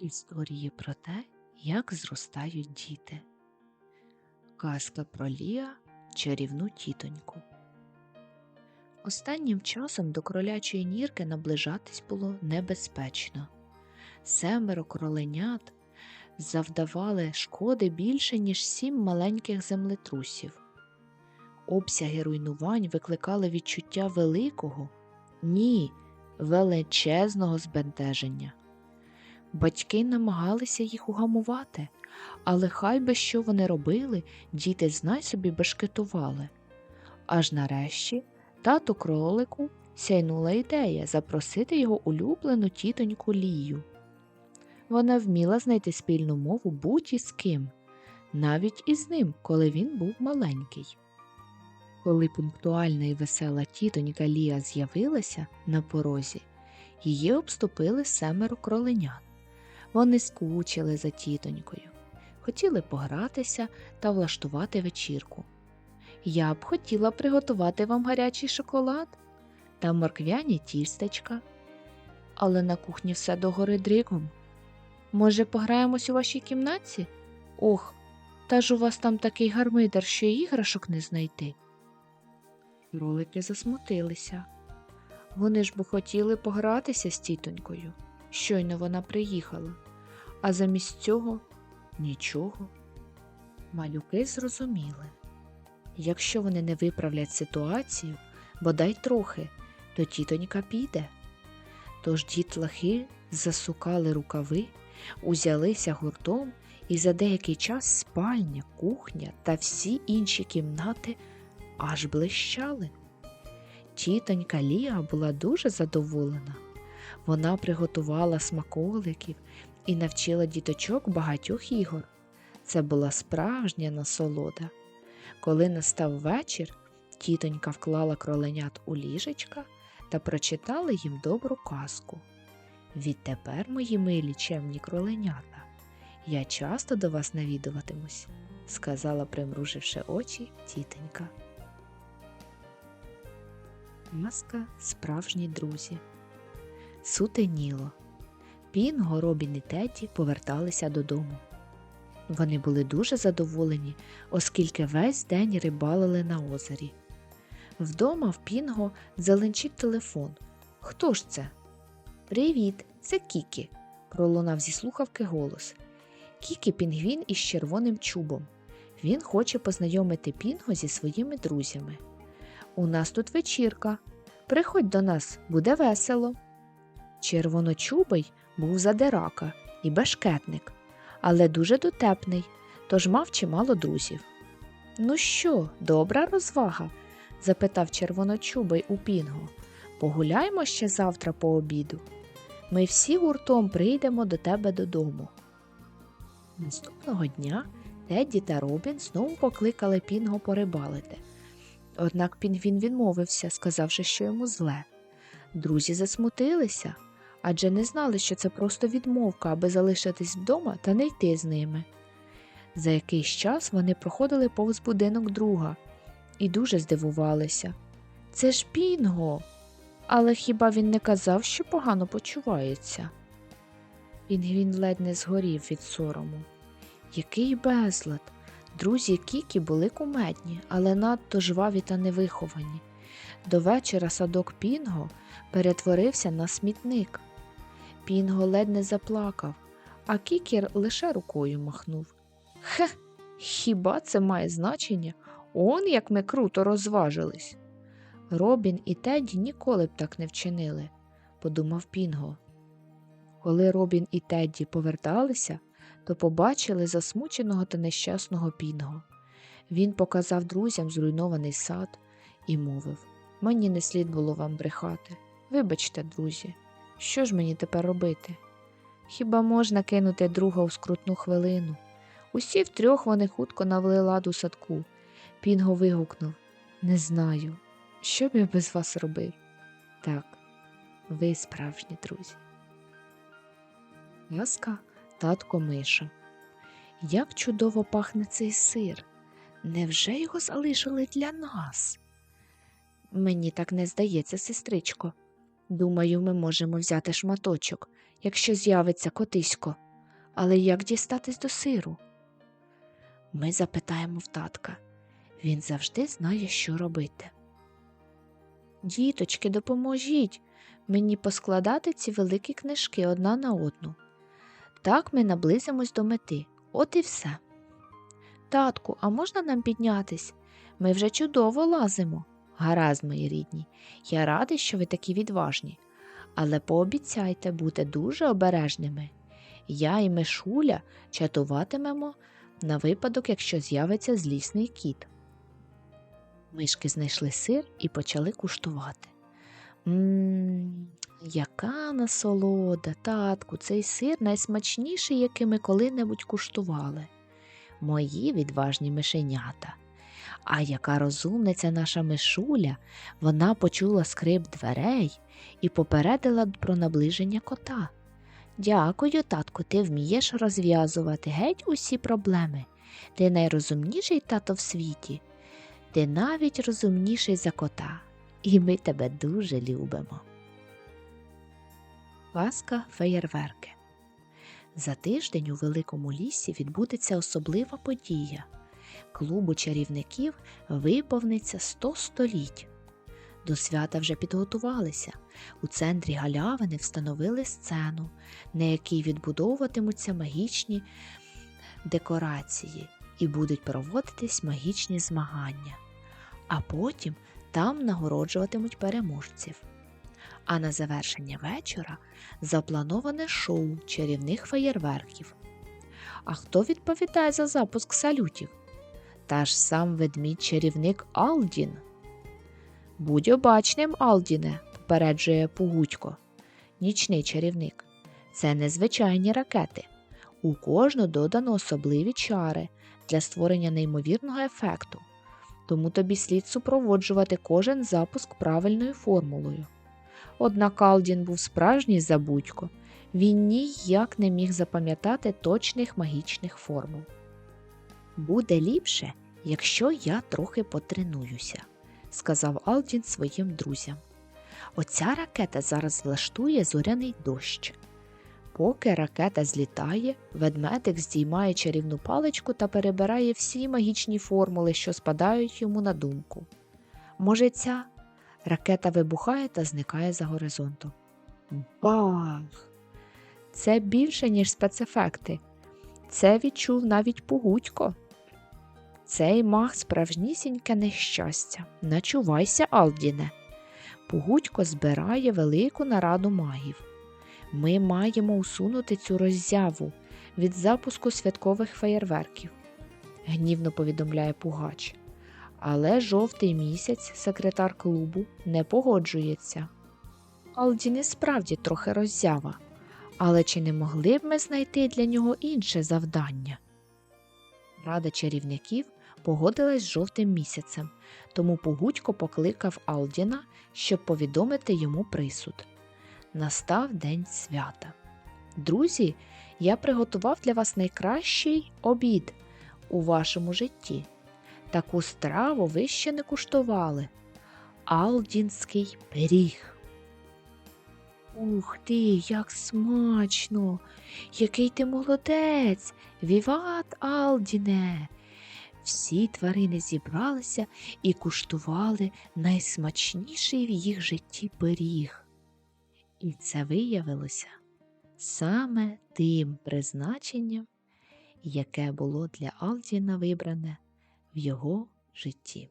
Історії про те, як зростають діти. Казка про Лія чарівну тітоньку. Останнім часом до кролячої нірки наближатись було небезпечно. Семеро кроленят завдавали шкоди більше, ніж сім маленьких землетрусів. Обсяги руйнувань викликали відчуття великого, ні, величезного збентеження. Батьки намагалися їх угамувати, але хай би що вони робили, діти знай собі бешкетували. Аж нарешті тату кролику сяйнула ідея запросити його улюблену тітоньку Лію. Вона вміла знайти спільну мову будь-із ким, навіть із ним, коли він був маленький. Коли пунктуальна і весела тітонька Лія з'явилася на порозі, її обступили семеро кроленят. Вони скучили за тітонькою, хотіли погратися та влаштувати вечірку. Я б хотіла приготувати вам гарячий шоколад та морквяні тістечка. Але на кухні все догори дригом. Може, пограємось у вашій кімнаті? Ох, та ж у вас там такий гармидер, що іграшок не знайти. Кролики засмутилися. Вони ж бо хотіли погратися з тітонькою. Щойно вона приїхала, а замість цього нічого. Малюки зрозуміли. Якщо вони не виправлять ситуацію, бодай трохи, то тітонька піде. Тож дітлахи засукали рукави, узялися гуртом, і за деякий час спальня, кухня та всі інші кімнати аж блищали. Тітонька Ліга була дуже задоволена. Вона приготувала смаколиків і навчила діточок багатьох ігор. Це була справжня насолода. Коли настав вечір, тітонька вклала кроленят у ліжечка та прочитала їм добру казку. Відтепер, мої милі чемні кроленята, я часто до вас навідуватимусь, сказала, примруживши очі тітонька. Маска справжні друзі. Сутеніло. Пінго, Робін і Теді поверталися додому. Вони були дуже задоволені, оскільки весь день рибалили на озері. Вдома в Пінго заленчить телефон. Хто ж це? Привіт, це Кікі, пролунав зі слухавки голос. Кікі пінгвін із червоним чубом. Він хоче познайомити Пінго зі своїми друзями. У нас тут вечірка. Приходь до нас, буде весело. Червоночубий був задирака і бешкетник, але дуже дотепний, тож мав чимало друзів. Ну що, добра розвага? запитав червоночубий у Пінго. Погуляймо ще завтра по обіду. Ми всі гуртом прийдемо до тебе додому. Наступного дня Тедді та Робін знову покликали Пінго порибалити. Однак Пінгвін відмовився, сказавши, що йому зле. Друзі засмутилися, адже не знали, що це просто відмовка, аби залишитись вдома та не йти з ними. За якийсь час вони проходили повз будинок друга і дуже здивувалися. Це ж Пінго. Але хіба він не казав, що погано почувається? Пінгвін ледь не згорів від сорому. Який безлад! Друзі Кікі були кумедні, але надто жваві та невиховані. До вечора садок Пінго перетворився на смітник. Пінго ледь не заплакав, а Кікір лише рукою махнув. Хе, хіба це має значення? Он як ми круто розважились. Робін і Тедді ніколи б так не вчинили, подумав Пінго. Коли Робін і Тедді поверталися, то побачили засмученого та нещасного Пінго. Він показав друзям зруйнований сад і мовив Мені не слід було вам брехати. Вибачте, друзі, що ж мені тепер робити? Хіба можна кинути друга у скрутну хвилину? Усі втрьох вони хутко навели лад у садку. Пінго вигукнув Не знаю, що б я без вас робив? Так, ви справжні друзі. Ласка татко Миша. Як чудово пахне цей сир. Невже його залишили для нас? Мені так не здається, сестричко. Думаю, ми можемо взяти шматочок, якщо з'явиться котисько. Але як дістатись до сиру? Ми запитаємо в татка. Він завжди знає, що робити. Діточки, допоможіть мені поскладати ці великі книжки одна на одну. Так ми наблизимось до мети. От і все. Татку, а можна нам піднятись? Ми вже чудово лазимо. Гаразд, мої рідні. Я радий, що ви такі відважні. Але пообіцяйте бути дуже обережними. Я і Мишуля чатуватимемо на випадок, якщо з'явиться злісний кіт. Мишки знайшли сир і почали куштувати. Мм, яка насолода, татку, цей сир найсмачніший, який ми коли-небудь куштували. Мої відважні мишенята. А яка розумниця наша мишуля, вона почула скрип дверей і попередила про наближення кота. Дякую, татку, ти вмієш розв'язувати геть усі проблеми. Ти найрозумніший тато в світі. Ти навіть розумніший за кота, і ми тебе дуже любимо. Казка феєрверки. За тиждень у великому лісі відбудеться особлива подія. Клубу чарівників виповниться 100 століть. До свята вже підготувалися. У центрі галявини встановили сцену, на якій відбудовуватимуться магічні декорації і будуть проводитись магічні змагання. А потім там нагороджуватимуть переможців. А на завершення вечора заплановане шоу чарівних феєрверків. А хто відповідає за запуск салютів? Та ж сам ведмідь-чарівник Алдін. Будь обачним, Алдіне, попереджує Пугутько, нічний чарівник. Це незвичайні ракети. У кожну додано особливі чари для створення неймовірного ефекту, тому тобі слід супроводжувати кожен запуск правильною формулою. Однак Алдін був справжній забудько, він ніяк не міг запам'ятати точних магічних формул. Буде ліпше, якщо я трохи потренуюся, сказав Алдін своїм друзям. Оця ракета зараз влаштує зоряний дощ. Поки ракета злітає, ведмедик здіймає чарівну паличку та перебирає всі магічні формули, що спадають йому на думку. Може, ця ракета вибухає та зникає за горизонтом. Бах! Це більше, ніж спецефекти. Це відчув навіть Пугутько. Цей мах справжнісіньке нещастя. Начувайся, Алдіне. Пугутько збирає велику нараду магів. Ми маємо усунути цю роззяву від запуску святкових феєрверків, гнівно повідомляє Пугач. Але жовтий місяць, секретар клубу, не погоджується. Алдін і справді трохи роззява, але чи не могли б ми знайти для нього інше завдання? Рада чарівників погодилась з жовтим місяцем, тому Пугутько покликав Алдіна, щоб повідомити йому присуд. Настав день свята. Друзі, я приготував для вас найкращий обід у вашому житті. Таку страву ви ще не куштували. Алдінський пиріг. Ух ти, як смачно! Який ти молодець! Віват, Алдіне! Всі тварини зібралися і куштували найсмачніший в їх житті пиріг. І це виявилося саме тим призначенням, яке було для Алдіна вибране в його житті.